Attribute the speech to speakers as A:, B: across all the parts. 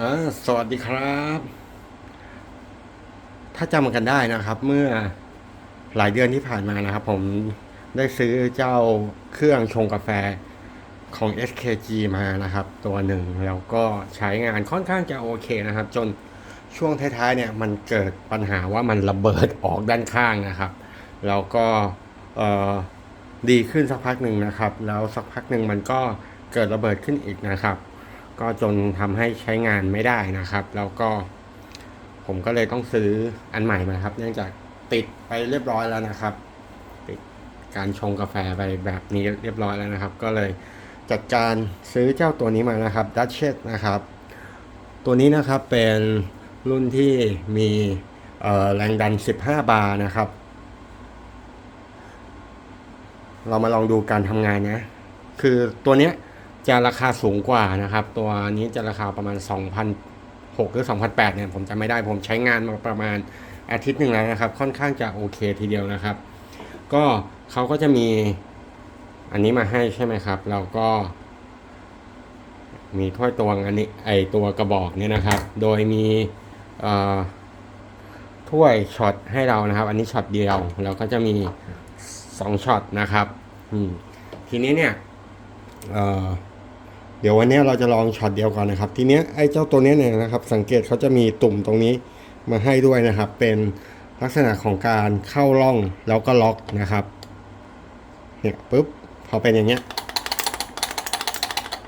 A: อสวัสดีครับ ถ้าจำกันได้นะครับ เมื่อหลายเดือนที่ผ่านมานะครับ ผมได้ซื้อเจ้าเครื่องชงกาแฟของ SKG มานะครับ ตัวหนึ่งแล้วก็ใช้งานค่อนข้างจะโอเคนะครับ จนช่วงท้ายๆเนี่ยมันเกิดปัญหาว่ามันระเบิดออกด้านข้างนะครับ แล้วก็ดีขึ้นสักพักหนึ่งนะครับ แล้วสักพักหนึ่งมันก็เกิดระเบิดขึ้นอีกนะครับ ก็จนทำให้ใช้งานไม่ได้นะครับ แล้วก็ผมก็เลยต้องซื้ออันใหม่มาครับ เนื่องจากติดไปเรียบร้อยแล้วนะครับ ติดการชงกาแฟไปแบบนี้เรียบร้อยแล้วนะครับ ก็เลยจัดการซื้อเจ้าตัวนี้มานะครับดัชเชสนะครับ ตัวนี้นะครับเป็นรุ่นที่มีแรงดัน 15 บาร์นะครับ เรามาลองดูการทำงานนะ คือตัวเนี้ย จะราคาสูงกว่านะครับ ตัวนี้จะราคาประมาณ 2,006หรือ2,008เนี่ยผมจำไม่ได้ผมใช้งานมาประมาณอาทิตย์หนึ่งแล้วนะครับ ค่อนข้างจะโอเคทีเดียวนะครับ ก็เขาก็จะมีอันนี้มาให้ใช่ไหมครับแล้วก็ มีถ้วยตวงอันนี้ไอตัวกระบอกเนี่ยนะครับ โดยมีถ้วยช็อตให้เรานะครับ อันนี้ช็อตเดียวแล้วก็จะมีสองช็อตนะครับทีนี้เนี่ย เอ่อ เดี๋ยววันนี้เราจะลองช็อตเดียวก่อนนะครับ ทีเนี้ยไอ้เจ้าตัวนี้เนี่ยนะครับ สังเกตเขาจะมีตุ่มตรงนี้มาให้ด้วยนะครับ เป็นลักษณะของการเข้าร่องแล้วก็ล็อกนะครับ เนี่ยปุ๊บพอเป็นอย่างเงี้ย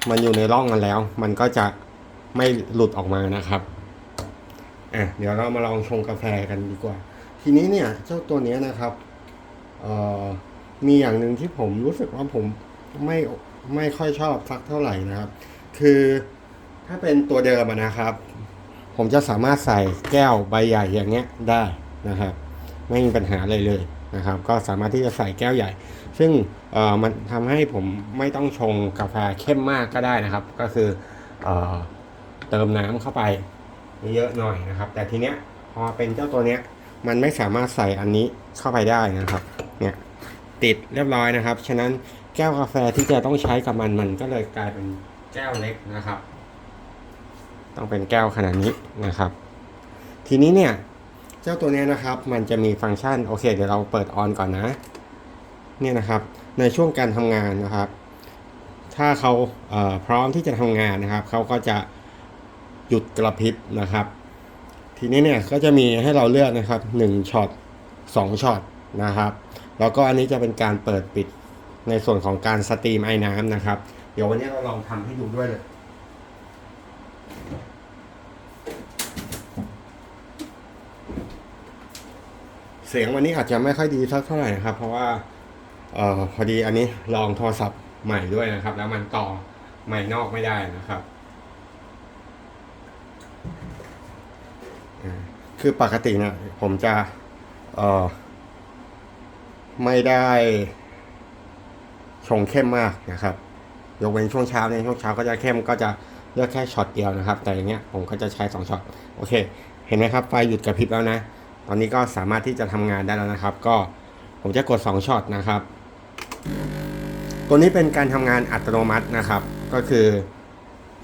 A: มันอยู่ในร่องกันแล้ว มันก็จะไม่หลุดออกมานะครับอะเดี๋ยวเรามาลองชงกาแฟกันดีกว่า ทีนี้เนี่ยเจ้าตัวนี้นะครับเอ่อมีอย่างหนึ่งที่ผมรู้สึกว่าผมไม่ ไม่ค่อยชอบสักเท่าไหร่นะครับ คือถ้าเป็นตัวเดิมนะครับ ผมจะสามารถใส่แก้วใบใหญ่อย่างเงี้ยได้นะครับ ไม่มีปัญหาเลยเลยนะครับ ก็สามารถที่จะใส่แก้วใหญ่ ซึ่งเอ่อมันทำให้ผมไม่ต้องชงกาแฟเข้มมากก็ได้นะครับ ก็คือเอ่อเติมน้ำเข้าไปเยอะหน่อยนะครับ แต่ทีเนี้ยพอเป็นเจ้าตัวเนี้ยมันไม่สามารถใส่อันนี้เข้าไปได้นะครับ เนี่ยติดเรียบร้อยนะครับ ฉะนั้น แก้วกาแฟที่จะต้องใช้กับมันมันก็เลยกลายเป็นแก้วเล็กนะครับ ต้องเป็นแก้วขนาดนี้นะครับ ทีนี้เนี่ยเจ้าตัวนี้นะครับ มันจะมีฟังก์ชันโอเค เดี๋ยวเราเปิดออนก่อนนะ เนี่ยนะครับ ในช่วงการทำงานนะครับ ถ้าเขาเพร้อมที่จะทำงานนะครับเขาก็จะหยุดกระพริบนะครับ ทีนี้เนี่ยก็จะมีให้เราเลือกนะครับ1ช็อต2ช็อตนะครับ แล้วก็อันนี้จะเป็นการเปิดปิด ในส่วนของการสตรีมไอ้น้ำนะครับ เดี๋ยววันนี้เราลองทำให้ดูด้วยเลยเสียงวันนี้อาจจะไม่ค่อยดีสักเท่าไหร่นะครับ เพราะว่าเอ่อพอดีอันนี้ลองโทรศัพท์ใหม่ด้วยนะครับ แล้วมันต่อใหม่นอกไม่ได้นะครับ คือปกติเนี่ยผมจะเอ่อไม่ได้ ชงเข้มมากนะครับยกเว้นช่วงเช้าในยช่วงเช้าก็จะเข้มก็จะเลือกแค่ช็อตเดียวนะครับ แต่อย่างเงี้ยผมก็จะใช้สองช็อตโอเค เห็นไหมครับไฟหยุดกระพริบแล้วนะ ตอนนี้ก็สามารถที่จะทำงานได้แล้วนะครับ ก็ผมจะกด 2ช็อตนะครับ ตัวนี้เป็นการทำงานอัตโนมัตินะครับ ก็คือ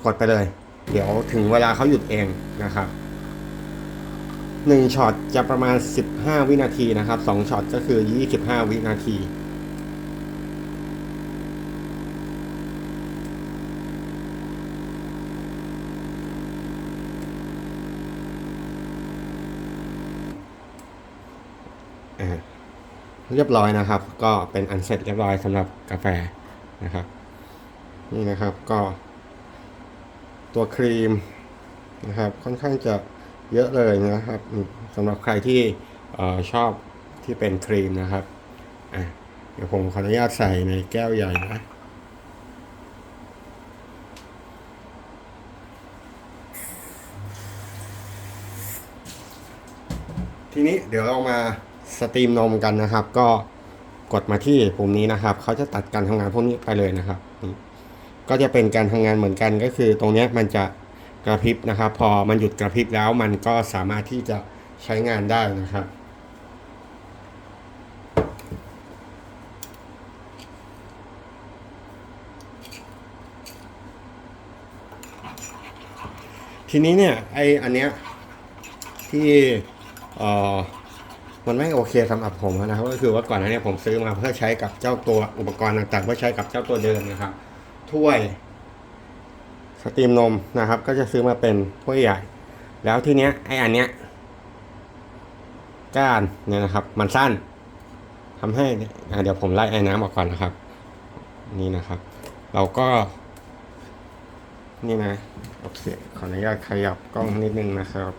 A: กดไปเลย เดี๋ยวถึงเวลาเขาหยุดเองนะครับ1ช็อตจะประมาณ 15 วินาทีนะครับ2ช็อตก็คือ 25 วินาที เรียบร้อยนะครับ ก็เป็นอันเสร็จเรียบร้อยสำหรับกาแฟนะครับ นี่นะครับก็ตัวครีมนะครับค่อนข้างจะเยอะเลยนะครับสำหรับใครที่ออชอบที่เป็นครีมนะครับอะเดี๋ยวผมขออนุญาตใส่ในแก้วใหญ่นะทีนี้เดี๋ยวเรามา สตรีมนมกันนะครับ ก็กดมาที่ปุ่มนี้นะครับเขาจะตัดการทำงานพวกนี้ไปเลยนะครับ ก็จะเป็นการทำงานเหมือนกันก็คือ ตรงนี้มันจะกระพริบนะครับ พอมันหยุดกระพริบแล้วมันก็สามารถที่จะใช้งานได้นะครับทีนี้เนี่ยไออันเนี้ยที่เอ่อ มันไม่โอเคสำหรับผมนะครับก็คือว่าก่อนหน้านี้ผมซื้อมาเพื่อใช้กับเจ้าตัวอุปกรณ์ต่างๆ เพื่อใช้กับเจ้าตัวเดิมนะครับ ถ้วยสตรีมนมนะครับ ก็จะซื้อมาเป็นถ้วยใหญ่ แล้วทีเนี้ยไออันเนี้ยก้านเนี่ยนะครับ มันสั้นทำให้เดี๋ยวผมไล่ไอ้น้ำออกก่อนนะครับ นี่นะครับ เราก็ นี่นะโอเคขออนุญาตขยับกล้องนิดนึงนะครับ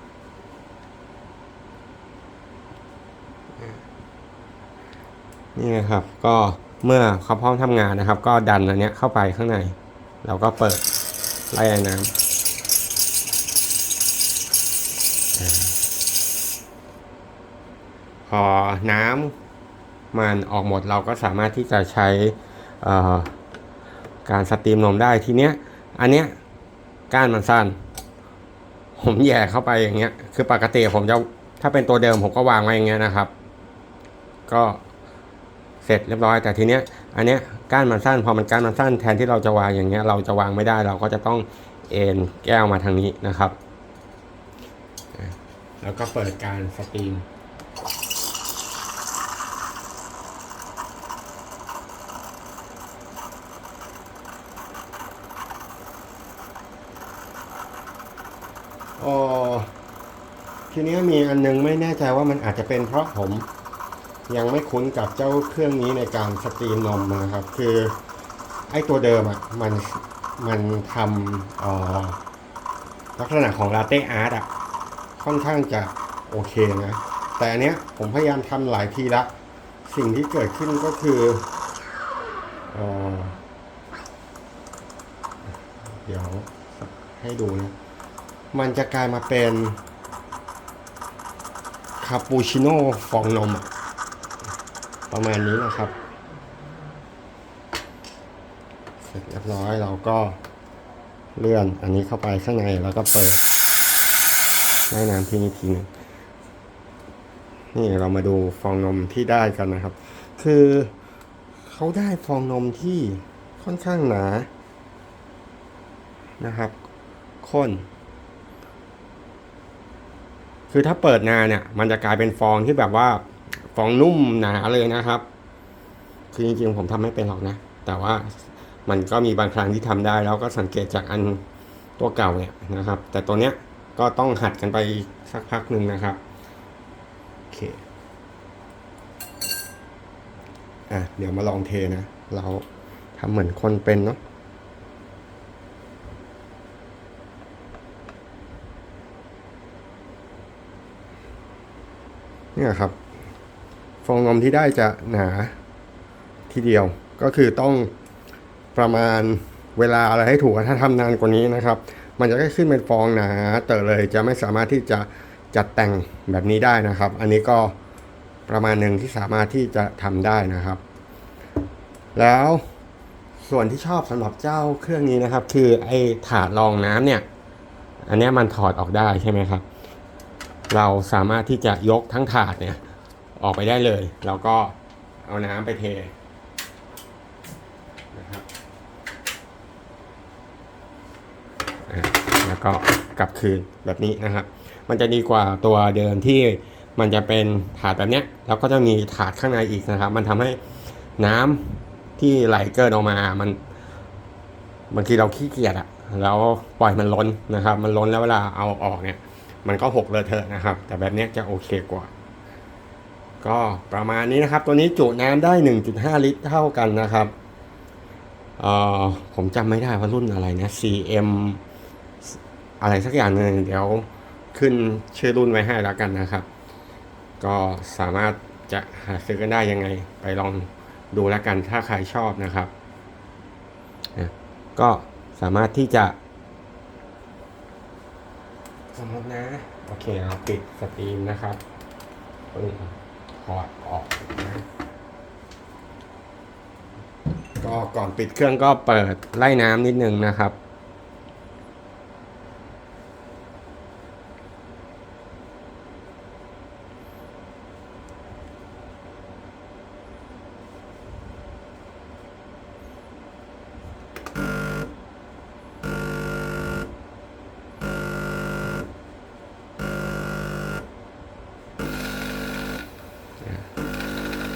A: นี่นะครับก็เมื่อเขาพร้อมทำงานนะครับ ก็ดันอันเนี้ยเข้าไปข้างใน เราก็เปิดไล่น้ำอ่าพอน้ำมันออกหมดเราก็สามารถที่จะใช้การสตรีมนมได้ทีเนี้ยอันเนี้ยก้านมันสั้น ผมแย่เข้าไปอย่างเงี้ย คือปกติผมจะถ้าเป็นตัวเดิมผมก็วางไว้อย่างเงี้ยนะครับ ก็ เสร็จเรียบร้อยแต่ทีเนี้ยอันเนี้ยก้านมันสั้นพอมันก้านมันสั้นแทนที่เราจะวางอย่างเงี้ยเราจะวางไม่ได้เราก็จะต้องเอ็นแก้วมาทางนี้นะครับ แล้วก็เปิดการสตรีมอ๋อทีนี้มีอันนึงไม่แน่ใจว่ามันอาจจะเป็นเพราะผม ยังไม่คุ้นกับเจ้าเครื่องนี้ในการสตรีมนมนะครับ คือไอ้ตัวเดิมอะมันมันทำลักษณะของลาเต้อาร์ตอะค่อนข้างจะโอเคนะ แต่อันเนี้ยผมพยายามทำหลายทีละ สิ่งที่เกิดขึ้นก็คือเอ่อเดี๋ยวให้ดูนะ มันจะกลายมาเป็นคาปูชิโน่ฟองนมอะ ประมาณนี้นะครับ เสร็จเรียบร้อยเราก็เลื่อนอันนี้เข้าไปข้างในแล้วก็เปิดได้น้ำที่นี่ทีนึงนี่เรามาดูฟองนมที่ได้กันนะครับ คือเขาได้ฟองนมที่ค่อนข้างหนานะครับข้น คือถ้าเปิดนานเนี่ย มันจะกลายเป็นฟองที่แบบว่า ฟองนุ่มหนาเลยนะครับ คือจริงๆผมทำไม่เป็นหรอกนะ แต่ว่ามันก็มีบางครั้งที่ทำได้ แล้วก็สังเกตจากอันตัวเก่าเนี่ยนะครับ แต่ตัวเนี้ยก็ต้องหัดกันไปสักพักหนึ่งนะครับโอเคอะเดี๋ยวมาลองเทนะ เราทำเหมือนคนเป็นเนาะเนี่ยครับ ฟองนมที่ได้จะหนาทีเดียว ก็คือต้องประมาณเวลาอะไรให้ถูกถ้าทำนานกว่านี้นะครับ มันจะได้ขึ้นเป็นฟองหนาเตอะเลยจะไม่สามารถที่จะจัดแต่งแบบนี้ได้นะครับ อันนี้ก็ประมาณหนึ่งที่สามารถที่จะทำได้นะครับ แล้วส่วนที่ชอบสำหรับเจ้าเครื่องนี้นะครับ คือไอ้ถาดรองน้ำเนี่ย อันนี้มันถอดออกได้ใช่ไหมครับ เราสามารถที่จะยกทั้งถาดเนี่ย ออกไปได้เลย แล้วก็เอาน้ำไปเทนะครับแล้วก็กลับคืนแบบนี้นะครับ มันจะดีกว่าตัวเดิมที่มันจะเป็นถาดแบบเนี้ยแล้วก็จะมีถาดข้างในอีกนะครับ มันทำให้น้ำที่ไหลเกินออกมา มันบางทีเราขี้เกียจอะแล้วปล่อยมันล้นนะครับ มันล้นแล้วเวลาเอาออกเนี่ย มันก็หกเลอะเทอะนะครับ แต่แบบนี้จะโอเคกว่า ก็ประมาณนี้นะครับ ตัวนี้จุน้ำได้ 1.5 ลิตรเท่ากันนะครับเอ่อผมจำไม่ได้ว่ารุ่นอะไรนะ CM อะไรสักอย่างหนึ่งเดี๋ยวขึ้นชื่อรุ่นไว้ให้แล้วกันนะครับ ก็สามารถจะหาซื้อกันได้ยังไง ไปลองดูแล้วกันถ้าใครชอบนะครับ ก็สามารถที่จะ สมมตินะ โอเคเราปิดสตรีมนะครับ ถอดออกนะก็ก่อนปิดเครื่องก็เปิดไล่น้ำนิดนึงนะครับ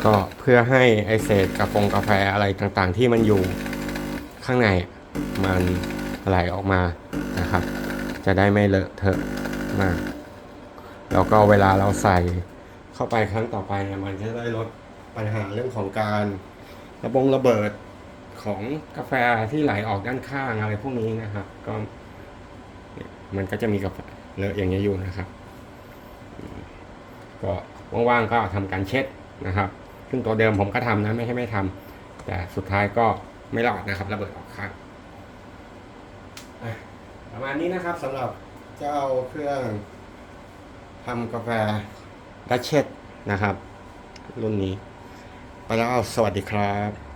A: ก็เพื่อให้ไอเศษกาแฟกาแฟอะไรต่างๆ ที่มันอยู่ข้างในมันไหลออกมานะครับ จะได้ไม่เลอะเทอะมาก แล้วก็เวลาเราใส่เข้าไปครั้งต่อไปเนี่ยมันจะได้ลดปัญหาเรื่องของการระบงระเบิดของกาแฟที่ไหลออกด้านข้างอะไรพวกนี้นะครับ ก็มันก็จะมีกาแฟเลอะอย่างเงี้อยู่นะครับ ก็ว่างๆก็ทำการเช็ดนะครับ ซึ่งตัวเดิมผมก็ทำนะไม่ใช่ไม่ทำแต่สุดท้ายก็ไม่รอดนะครับ ระเบิดออกข้างประมาณนี้นะครับสำหรับเจ้าเครื่องทำกาแฟดัชเชตนะครับ รุ่นนี้ ไปแล้วสวัสดีครับ